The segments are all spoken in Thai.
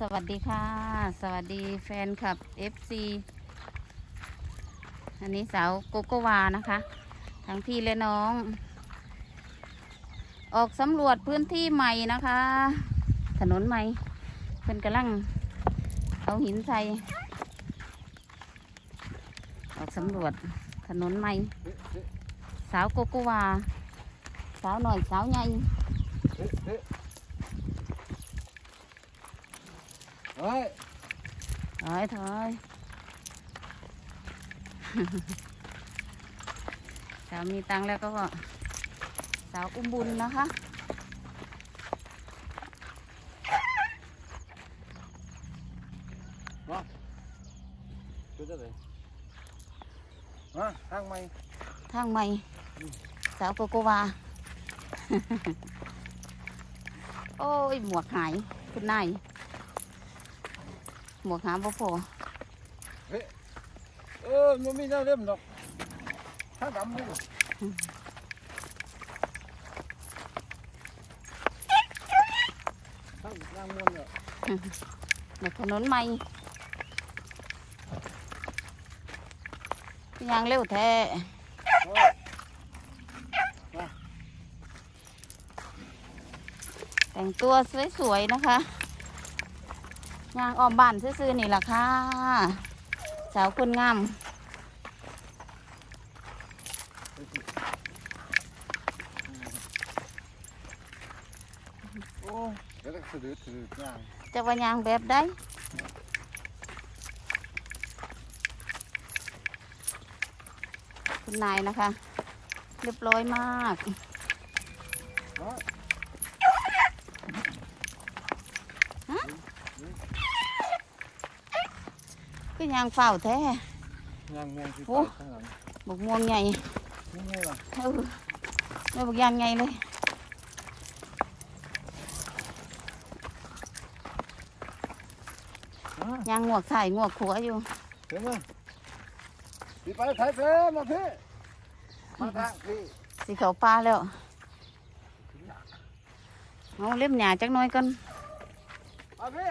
สวัสดีค่ะ สวัสดีแฟนคลับ FC อันนี้สาวโกโกวานะคะ ทั้งพี่และน้อง ออกสำรวจพื้นที่ใหม่นะคะ ถนนใหม่เพิ่นกำลังเอาหินใส่ออกสำรวจถนนใหม่ สาวโกโกวา สาวหน่อยสาวใหญ่ เฮ้ยเฮ้ย เฮ้ยถอยถอยสาวมีตังค์แล้วก็สาวอุ้มบุญนะคะคือจะเลยมาทางใหม่ทางใหม่สาวโกโกวา โอ้ยหมวกหายคุณนาย หมวกหาบ่พอเออมันมีแนวเล่มดอกทางดำเลยทางทางมวนเนี่ยในถนนใหม่ยังเร็วแท้โอ้ยแต่งตัวสวยๆนะคะ ยางออมบ้านซื่อๆนี่แหละค่ะ สาวคนงามจะว่ายางแบบได้คุณนายนะคะ เรียบร้อยมาก เนาะก็ยางเฝ้าแท้ย่างแมงที่โอ้ปากข้างหลังบกม่วงใหญ่นี่ไงล่ะเออไม่บอกยางไงเลยมายางงวกไข่งวกขัวอยู่เห็นไหมพี่ไปไทยเฟ้มาพี่มาทางพี่สีเขาปลาแล้วเอาเล็บหยาจักหน้อยกันมาพี่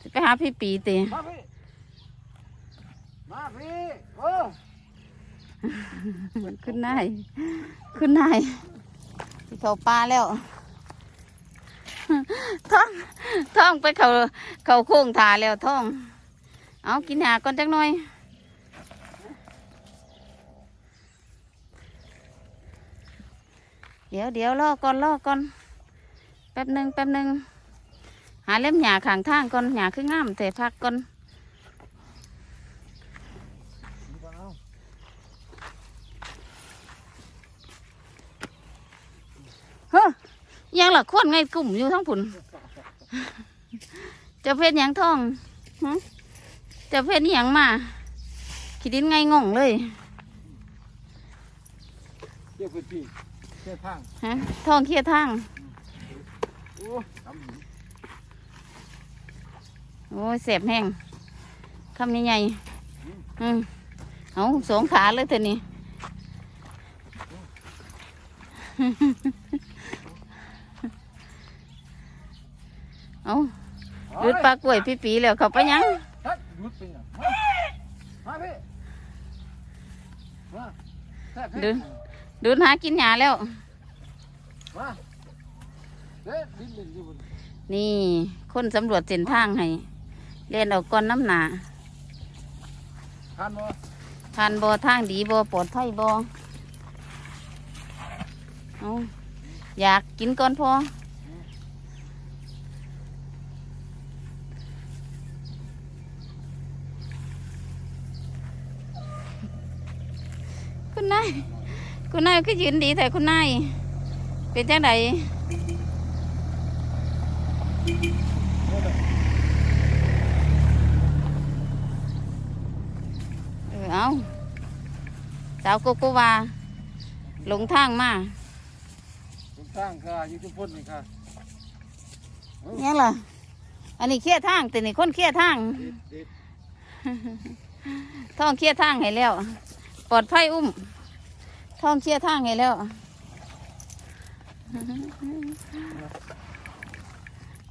สิไปหาพี่ปีตีมาพี่ มาพี่โอ้ขึ้นนายขึ้นนายเขาปลาแล้วท่องท่องไปเขาเขาโค้งถาแล้วท่อง เอากินหาก่อนจักหน่อยเดี๋ยวเดี๋ยวรอก่อนรอก่อนแป๊บหนึ่งแป๊บหนึ่งหาเล่มหยาขางทางก่อนหยาขึ้นง่ามแต่พักก่อน เฮ้ย ยังหลักคนไงกลุ่มอยู่ทั้งผุนจะเพศหยังท่องหึจะเพศหยังมาขีดินไงงงเลยเดี๋ยวไปพี่เส้นทางฮะท่องเคลียร์ทางโอ้ทำหินโอ้ยเสียบแห้งคำใหญ่ๆอืมเอาสองขาเลยเถอะนี่ เอา ดูดปลากล้วยพี่ปีแล้วเขาไปยังหยุดไปยังมาพี่มาดูดูหากินหยาแล้วมานี่คนสำรวจเส้นทางให้เรียนออกก่อนน้ำหนาทานบ่ผ่านบ่ทางดีบ่ปลอดภัยบ่เอาอยากกินก่อนพอคุณนาย คุณนายก็ยืนดีแต่คุณนายเป็นจังไดเออเอาสาวโกโกวาหลงทางมาผมสร้างค่ะอยู่ทุกคนนี่ค่ะเนี่ยล่ะอันนี้เคลียร์ทางแต่นี่คนเคลียร์ทางเด็ดเด็ดท่องเคลียร์ทางให้แล้ว ปลอดภัยอุ้ม ท่องเคลียร์ทางให้แล้ว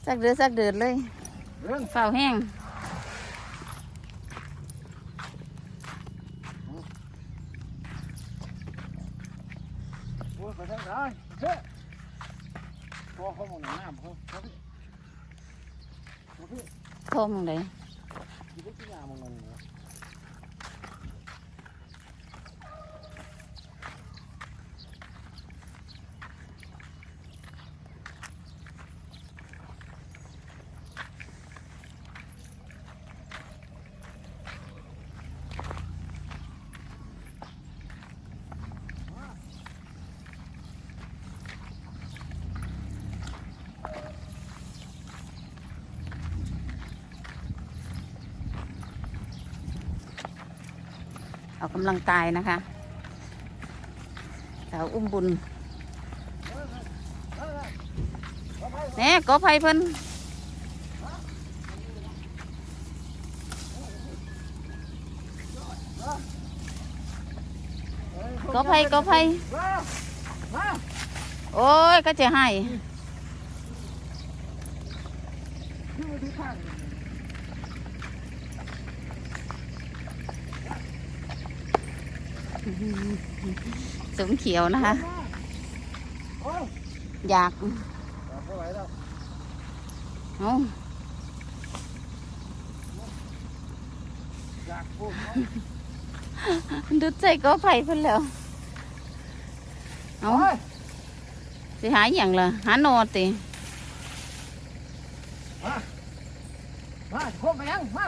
สักเดือดสักเดือดเลยเรื่องเฝ้าแห้งโอ้ยไปทางไหนเฮ้ยพอเขามองน้ำเขาเขาพี่เขาพี่โทมงเลย ที่พวกที่ยามองมันเนี่ย ออกกำลังกายนะคะสาวอุ้มบุญแหน่กอไผ่เพิ่นกอไผ่กอไผ่มามาโอ้ยก็จะให้ ขึ้นมาที่ข้าง สมเขียวนะคะโอ้ยอยากไม่ไหวแล้วเอาอยากพูดดุดใจกอไผ่เพิ่นแล้วเอาโอ้ยสิหาอย่างล่ะหาโนอติมาโคกไปยังมา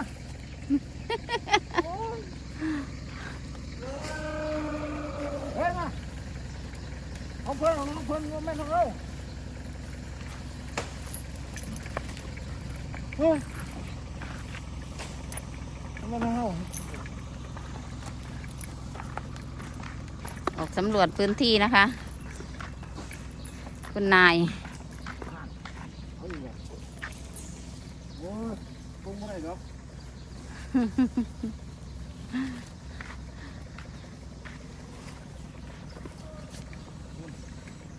เฮ้ยมา เอาเพื่อนเอาเพื่อนไม่ต้องเอาเฮ้ยไม่ต้องเอาออกสำรวจพื้นที่นะคะ คุณนายเอาอีกแล้วโอ้ยคงไม่ได้หรอก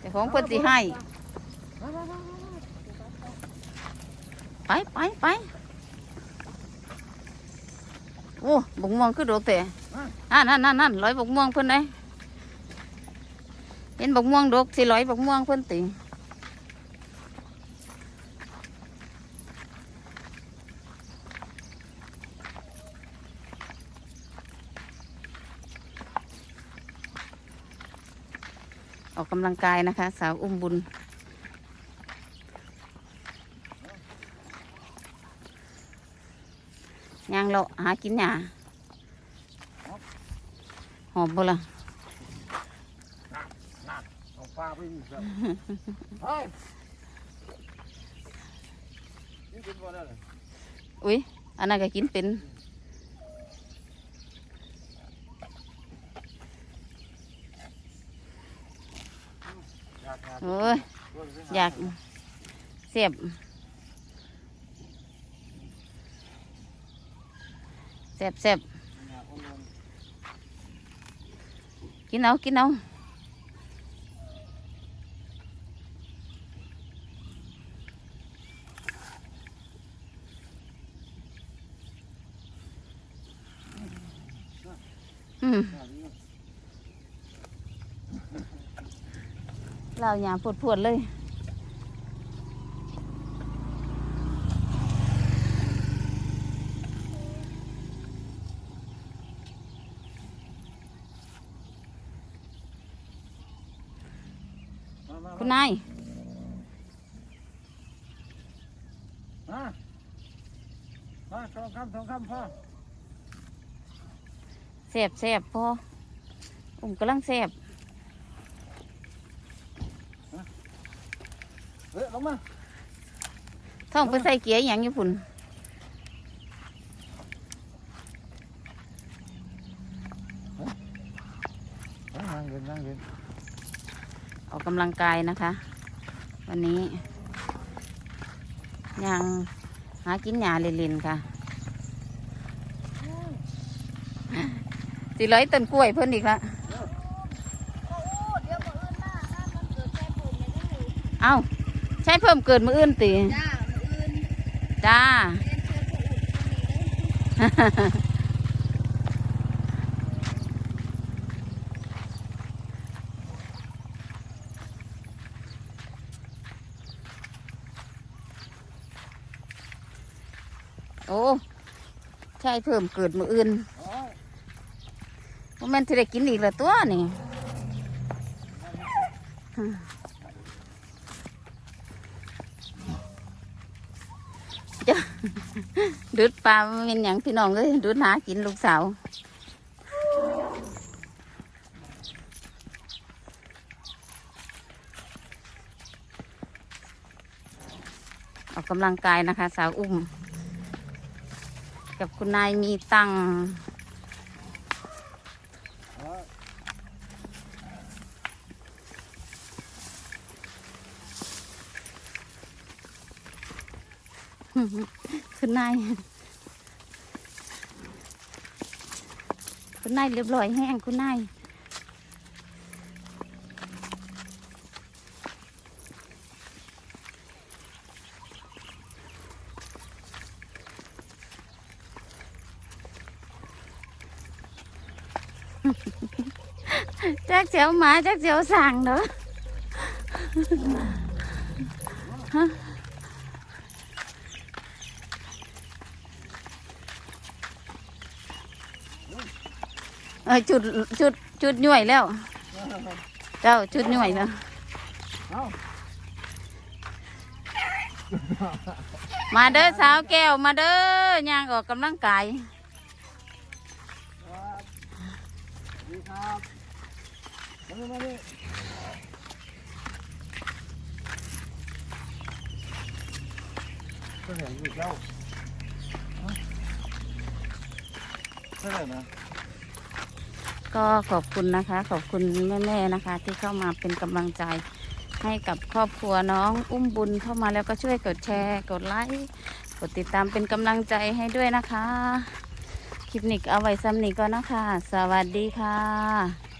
แต่ ของเพิ่นสิให้มามามามาไปไปไปโอ้บกม่วงคือดอกแต่อ่านั่นนั่นนั่นร้อยบกม่วงเพิ่นเลยเห็นบกม่วงดอกสิร้อยบกม่วงเพิ่นติ ออกกำลังกายนะคะ สาวอุ้มบุญ ย่างเราหากินหญ้าหอมบ่ล่ะเอาปลาไปอีกแล้วเฮ้ยนี่เป็นวันอะไรอุ้ยอันนั้นก็กินเป็น อยาก โอ้ยอยากเสียบ เสียบเสียบกินเอา กินเอาอืม เราหยาปวดปวดๆเลยคุณนายมามาสองคำสองคำพ่อแสบแสบพออุ้มกำลังแสบ เฮ้ยลงมาท่องไปใส่เกียร์อหย่างญี่ปุ่นนั่งเงินนั่งเงินออกกำลังกายนะคะ วันนี้ยังหากินหญ้าเล่นๆค่ะสิร้อยต้นกล้วยเพิ่นอีกละเอ้าใช้เพิ่มเกิดมืออื่นตีจ้ามื้ออื่นจ้าโอ้ใช่เพิ่มเกิดมืออื่นโอ้ยว่าแม่นที่ได้กินอีกแล้วตัวนี่ จะดูดปลาเป็นอย่างพี่น้องเลยดูดหากินลูกสาวออกกำลังกายนะคะ สาวอุ้ม กับคุณนายมีตังค์ โอ้ย คุณนายคุณนายเรียบร้อยแห้งคุณนายจักเจียวหมาจักเจียวสั่งเด้อ ออจุดจุดจุดหน่วยแล้ว เจ้าจุดหน่วยแล้วเอ้ามาเด้อสาวแก้วมาเด้อย่างออกกำลังกายครับดีครับมาดิมาดิก็เห็นอยู่เจ้าฮะเท่าไหร่นะ ก็ขอบคุณนะคะ ขอบคุณแม่ๆนะคะ ที่เข้ามาเป็นกำลังใจให้กับครอบครัวน้องอุ้มบุญเข้ามาแล้วก็ช่วยกดแชร์กดไลค์กดติดตามเป็นกำลังใจให้ด้วยนะคะ คลิปนี้ก็เอาไว้ซ้ำนี้ก็นะคะ สวัสดีค่ะ